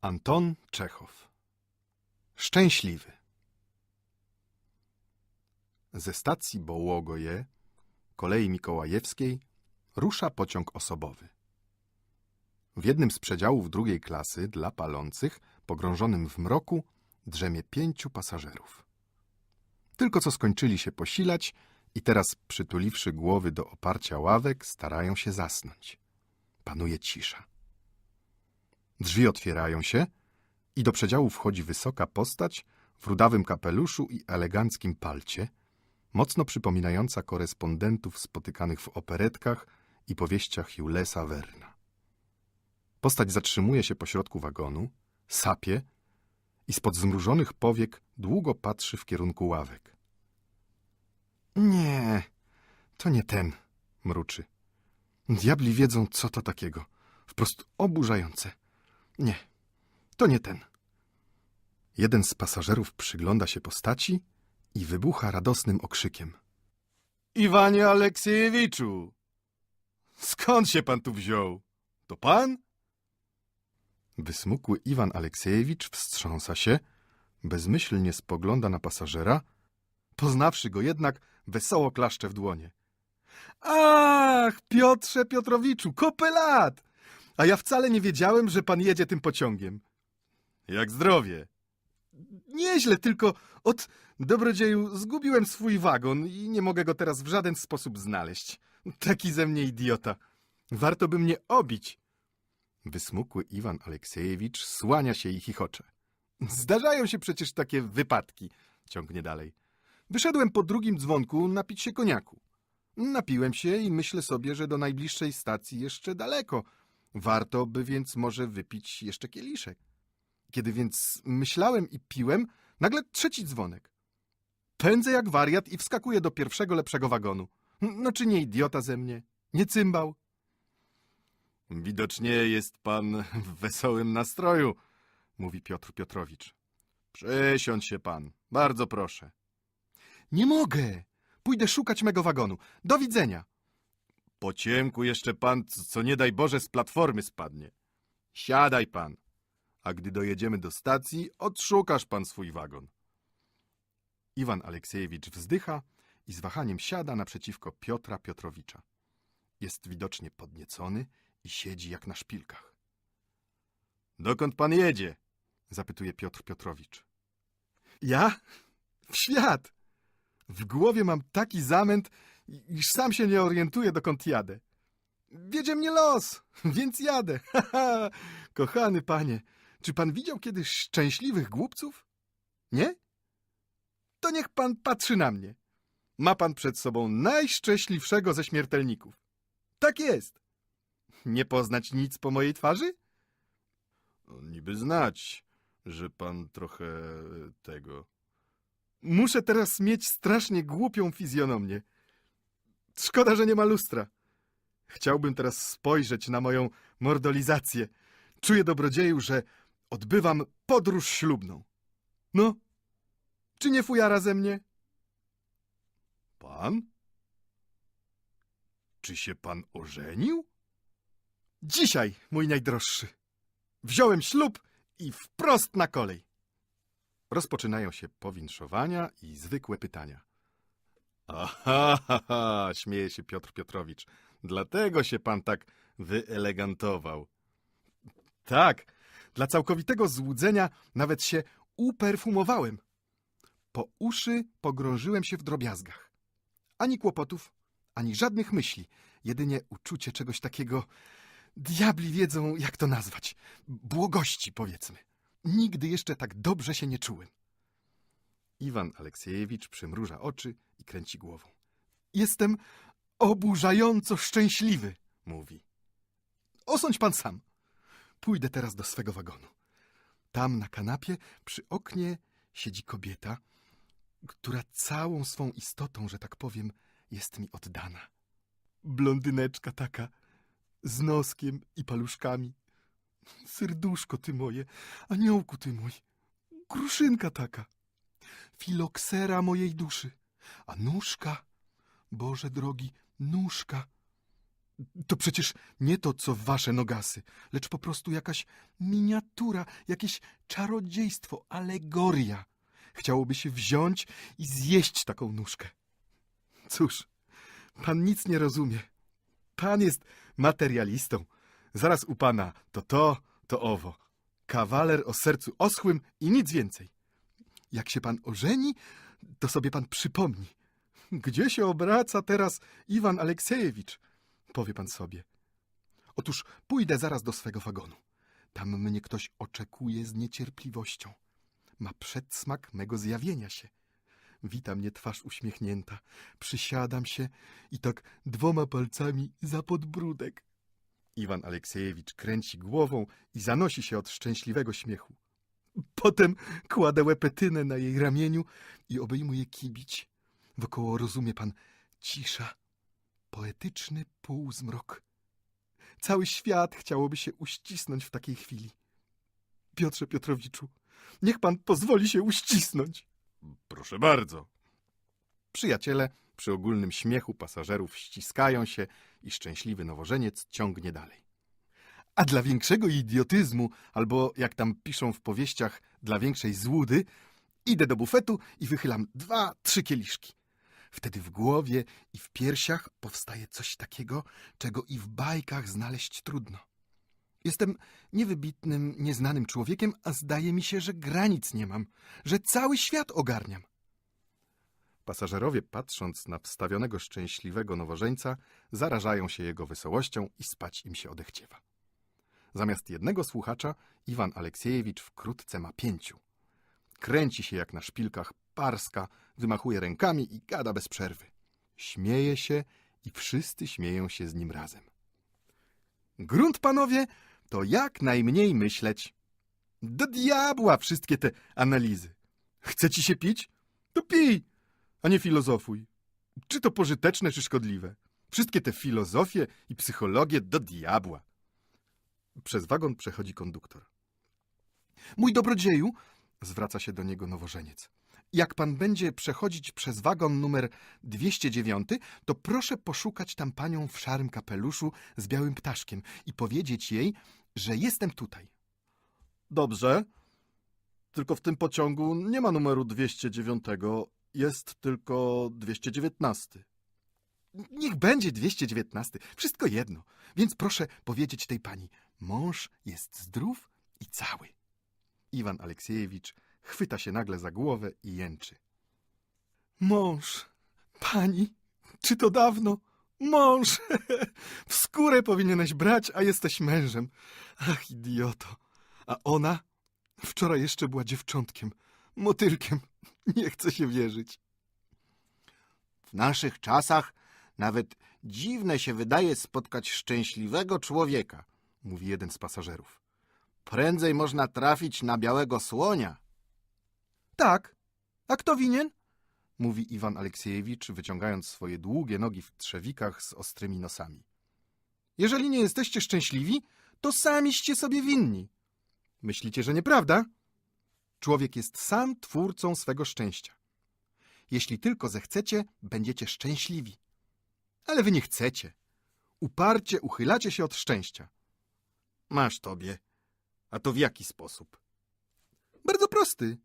Anton Czechow Szczęśliwy Ze stacji Bołogoje, kolei Mikołajewskiej, rusza pociąg osobowy. W jednym z przedziałów drugiej klasy dla palących, pogrążonym w mroku, drzemie pięciu pasażerów. Tylko co skończyli się posilać i teraz, przytuliwszy głowy do oparcia ławek, starają się zasnąć. Panuje cisza. Drzwi otwierają się i do przedziału wchodzi wysoka postać w rudawym kapeluszu i eleganckim palcie, mocno przypominająca korespondentów spotykanych w operetkach i powieściach Julesa Werna. Postać zatrzymuje się pośrodku wagonu, sapie i spod zmrużonych powiek długo patrzy w kierunku ławek. Nie, to nie ten, mruczy. Diabli wiedzą, co to takiego. Wprost oburzające. Nie, to nie ten. Jeden z pasażerów przygląda się postaci i wybucha radosnym okrzykiem. Iwanie Aleksiejewiczu! Skąd się pan tu wziął? To pan? Wysmukły Iwan Aleksiejewicz wstrząsa się, bezmyślnie spogląda na pasażera, poznawszy go jednak, wesoło klaszcze w dłonie. Ach, Piotrze Piotrowiczu, kopę lat! A ja wcale nie wiedziałem, że pan jedzie tym pociągiem. Jak zdrowie? Nieźle, tylko od dobrodzieju zgubiłem swój wagon i nie mogę go teraz w żaden sposób znaleźć. Taki ze mnie idiota. Warto by mnie obić. Wysmukły Iwan Aleksiejewicz słania się i chichocze. Zdarzają się przecież takie wypadki, ciągnie dalej. Wyszedłem po drugim dzwonku napić się koniaku. Napiłem się i myślę sobie, że do najbliższej stacji jeszcze daleko. Warto by więc może wypić jeszcze kieliszek. Kiedy więc myślałem i piłem, nagle trzeci dzwonek. Pędzę jak wariat i wskakuję do pierwszego lepszego wagonu. No czy nie idiota ze mnie? Nie cymbał? Widocznie jest pan w wesołym nastroju, mówi Piotr Piotrowicz. Przesiądź się pan, bardzo proszę. Nie mogę. Pójdę szukać mego wagonu. Do widzenia. Po ciemku jeszcze pan, co nie daj Boże, z platformy spadnie. Siadaj pan, a gdy dojedziemy do stacji, odszukasz pan swój wagon. Iwan Aleksiejewicz wzdycha i z wahaniem siada naprzeciwko Piotra Piotrowicza. Jest widocznie podniecony i siedzi jak na szpilkach. Dokąd pan jedzie? zapytuje Piotr Piotrowicz. Ja? W świat! W głowie mam taki zamęt, iż sam się nie orientuję, dokąd jadę. Wiedzie mnie los, więc jadę. Kochany panie, czy pan widział kiedyś szczęśliwych głupców? Nie? To niech pan patrzy na mnie. Ma pan przed sobą najszczęśliwszego ze śmiertelników. Tak jest. Nie poznać nic po mojej twarzy? Niby znać, że pan trochę tego. Muszę teraz mieć strasznie głupią fizjonomię. Szkoda, że nie ma lustra. Chciałbym teraz spojrzeć na moją mordolizację. Czuję dobrodzieju, że odbywam podróż ślubną. No, czy nie fujara ze mnie? Pan? Czy się pan ożenił? Dzisiaj, mój najdroższy. Wziąłem ślub i wprost na kolej. Rozpoczynają się powinszowania i zwykłe pytania. Aha, ha, ha, śmieje się Piotr Piotrowicz. Dlatego się pan tak wyelegantował. Tak, dla całkowitego złudzenia nawet się uperfumowałem. Po uszy pogrążyłem się w drobiazgach. Ani kłopotów, ani żadnych myśli, jedynie uczucie czegoś takiego. Diabli wiedzą, jak to nazwać. Błogości, powiedzmy. Nigdy jeszcze tak dobrze się nie czułem. Iwan Aleksiejewicz przymruża oczy kręci głową. Jestem oburzająco szczęśliwy, mówi. Osądź pan sam. Pójdę teraz do swego wagonu. Tam na kanapie przy oknie siedzi kobieta, która całą swą istotą, że tak powiem, jest mi oddana. Blondyneczka taka, z noskiem i paluszkami. Serduszko ty moje, aniołku ty mój, kruszynka taka, filoksera mojej duszy, a nóżka, Boże drogi, nóżka, To przecież nie to, co wasze nogasy, lecz po prostu jakaś miniatura, jakieś czarodziejstwo, alegoria. Chciałoby się wziąć i zjeść taką nóżkę. Cóż, pan nic nie rozumie. Pan jest materialistą. Zaraz u pana to to, to owo. Kawaler o sercu oschłym i nic więcej. Jak się pan ożeni, to sobie pan przypomni. Gdzie się obraca teraz Iwan Aleksiejewicz? Powie pan sobie. Otóż pójdę zaraz do swego wagonu. Tam mnie ktoś oczekuje z niecierpliwością. Ma przedsmak mego zjawienia się. Wita mnie twarz uśmiechnięta. Przysiadam się i tak dwoma palcami za podbródek. Iwan Aleksiejewicz kręci głową i zanosi się od szczęśliwego śmiechu. Potem kładę łepetynę na jej ramieniu i obejmuje kibić. Wokoło rozumie pan cisza, poetyczny półzmrok. Cały świat chciałoby się uścisnąć w takiej chwili. Piotrze Piotrowiczu, niech pan pozwoli się uścisnąć. Proszę bardzo. Przyjaciele przy ogólnym śmiechu pasażerów ściskają się i szczęśliwy nowożeniec ciągnie dalej. A dla większego idiotyzmu, albo jak tam piszą w powieściach, dla większej złudy, idę do bufetu i wychylam dwa, trzy kieliszki. Wtedy w głowie i w piersiach powstaje coś takiego, czego i w bajkach znaleźć trudno. Jestem niewybitnym, nieznanym człowiekiem, a zdaje mi się, że granic nie mam, że cały świat ogarniam. Pasażerowie, patrząc na wstawionego szczęśliwego nowożeńca, zarażają się jego wesołością i spać im się odechciewa. Zamiast jednego słuchacza, Iwan Aleksiejewicz wkrótce ma pięciu. Kręci się jak na szpilkach, parska, wymachuje rękami i gada bez przerwy. Śmieje się i wszyscy śmieją się z nim razem. Grunt, panowie, to jak najmniej myśleć. Do diabła wszystkie te analizy. Chce ci się pić? To pij, a nie filozofuj. Czy to pożyteczne, czy szkodliwe? Wszystkie te filozofie i psychologie do diabła. Przez wagon przechodzi konduktor. Mój dobrodzieju, zwraca się do niego nowożeniec. Jak pan będzie przechodzić przez wagon numer 209, to proszę poszukać tam panią w szarym kapeluszu z białym ptaszkiem i powiedzieć jej, że jestem tutaj. Dobrze. Tylko w tym pociągu nie ma numeru 209, jest tylko 219. Niech będzie 219, wszystko jedno. Więc proszę powiedzieć tej pani, mąż jest zdrów i cały. Iwan Aleksiejewicz chwyta się nagle za głowę i jęczy. Mąż, pani, czy to dawno? Mąż, w skórę powinieneś brać, a jesteś mężem. Ach, idioto. A ona wczoraj jeszcze była dziewczątkiem, motylkiem. Nie chce się wierzyć. W naszych czasach nawet dziwne się wydaje spotkać szczęśliwego człowieka, Mówi jeden z pasażerów. Prędzej można trafić na białego słonia. Tak. A kto winien? Mówi Iwan Aleksiejewicz, wyciągając swoje długie nogi w trzewikach z ostrymi nosami. Jeżeli nie jesteście szczęśliwi, to samiście sobie winni. Myślicie, że nieprawda? Człowiek jest sam twórcą swego szczęścia. Jeśli tylko zechcecie, będziecie szczęśliwi. Ale wy nie chcecie. Uparcie uchylacie się od szczęścia. Masz tobie. A to w jaki sposób? Bardzo prosty.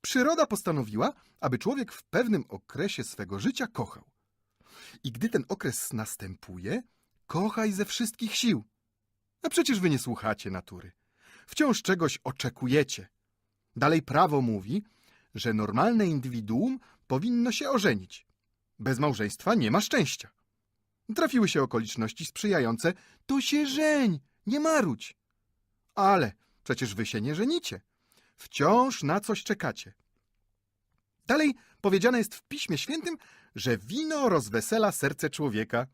Przyroda postanowiła, aby człowiek w pewnym okresie swego życia kochał. I gdy ten okres następuje, kochaj ze wszystkich sił. A przecież wy nie słuchacie natury. Wciąż czegoś oczekujecie. Dalej prawo mówi, że normalne indywiduum powinno się ożenić. Bez małżeństwa nie ma szczęścia. Trafiły się okoliczności sprzyjające, to się żeń, nie marudź. Ale przecież wy się nie żenicie. Wciąż na coś czekacie. Dalej powiedziane jest w Piśmie Świętym, że wino rozwesela serce człowieka.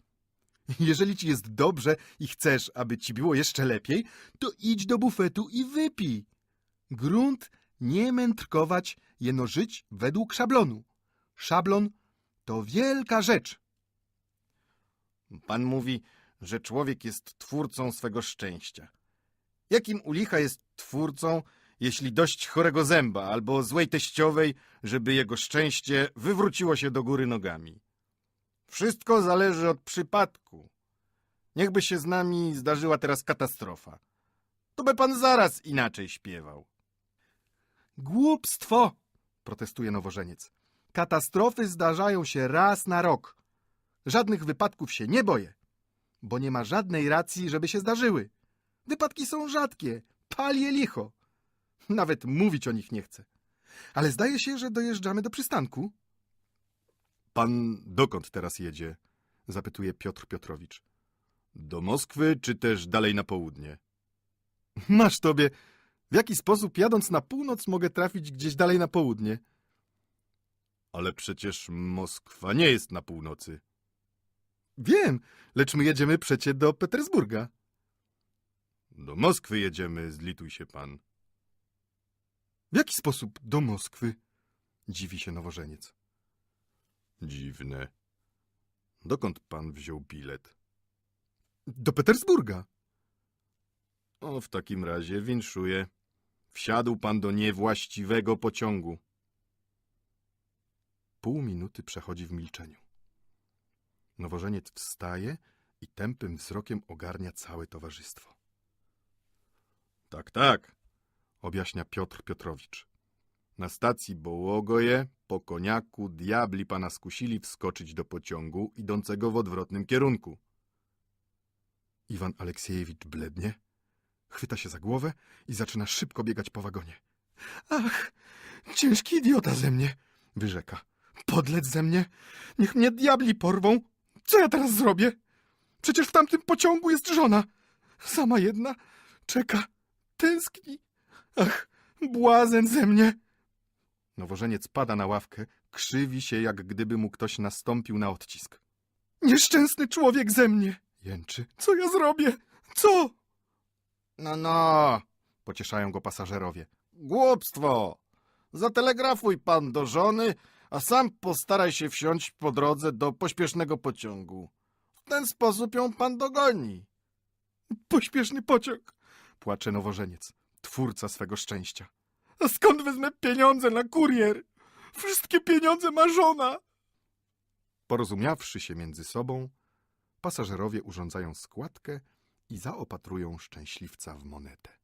Jeżeli ci jest dobrze i chcesz, aby ci było jeszcze lepiej, to idź do bufetu i wypij. Grunt nie mędrkować, jeno żyć według szablonu. Szablon to wielka rzecz. Pan mówi, że człowiek jest twórcą swego szczęścia. Jakim u licha jest twórcą, jeśli dość chorego zęba albo złej teściowej, żeby jego szczęście wywróciło się do góry nogami? Wszystko zależy od przypadku. Niechby się z nami zdarzyła teraz katastrofa. To by pan zaraz inaczej śpiewał. Głupstwo! protestuje nowożeniec. Katastrofy zdarzają się raz na rok. Żadnych wypadków się nie boję, bo nie ma żadnej racji, żeby się zdarzyły. Wypadki są rzadkie, pal je licho. Nawet mówić o nich nie chcę. Ale zdaje się, że dojeżdżamy do przystanku. Pan dokąd teraz jedzie? zapytuje Piotr Piotrowicz. Do Moskwy, czy też dalej na południe? Masz tobie, w jaki sposób jadąc na północ mogę trafić gdzieś dalej na południe? Ale przecież Moskwa nie jest na północy. Wiem, lecz my jedziemy przecie do Petersburga. Do Moskwy jedziemy, zlituj się pan. W jaki sposób do Moskwy? Dziwi się nowożeniec. Dziwne. Dokąd pan wziął bilet? Do Petersburga. O, w takim razie winszuję. Wsiadł pan do niewłaściwego pociągu. Pół minuty przechodzi w milczeniu. Nowożeniec wstaje i tępym wzrokiem ogarnia całe towarzystwo. Tak, tak, objaśnia Piotr Piotrowicz. Na stacji Bołogoje po koniaku diabli pana skusili wskoczyć do pociągu idącego w odwrotnym kierunku. Iwan Aleksiejewicz blednie, chwyta się za głowę i zaczyna szybko biegać po wagonie. Ach, ciężki idiota ze mnie, wyrzeka. Podlec ze mnie? Niech mnie diabli porwą. Co ja teraz zrobię? Przecież w tamtym pociągu jest żona. Sama jedna. Czeka. Tęskni. Ach, błazen ze mnie. Nowożeniec pada na ławkę, krzywi się, jak gdyby mu ktoś nastąpił na odcisk. Nieszczęsny człowiek ze mnie! Jęczy. Co ja zrobię? Co? No, no, Pocieszają go pasażerowie. głupstwo. Zatelegrafuj pan do żony, a sam postaraj się wsiąść po drodze do pośpiesznego pociągu. W ten sposób ją pan dogoni. Pośpieszny pociąg! Płacze nowożeniec, twórca swego szczęścia. A skąd wezmę pieniądze na kurier? Wszystkie pieniądze ma żona! Porozumiawszy się między sobą, pasażerowie urządzają składkę i zaopatrują szczęśliwca w monetę.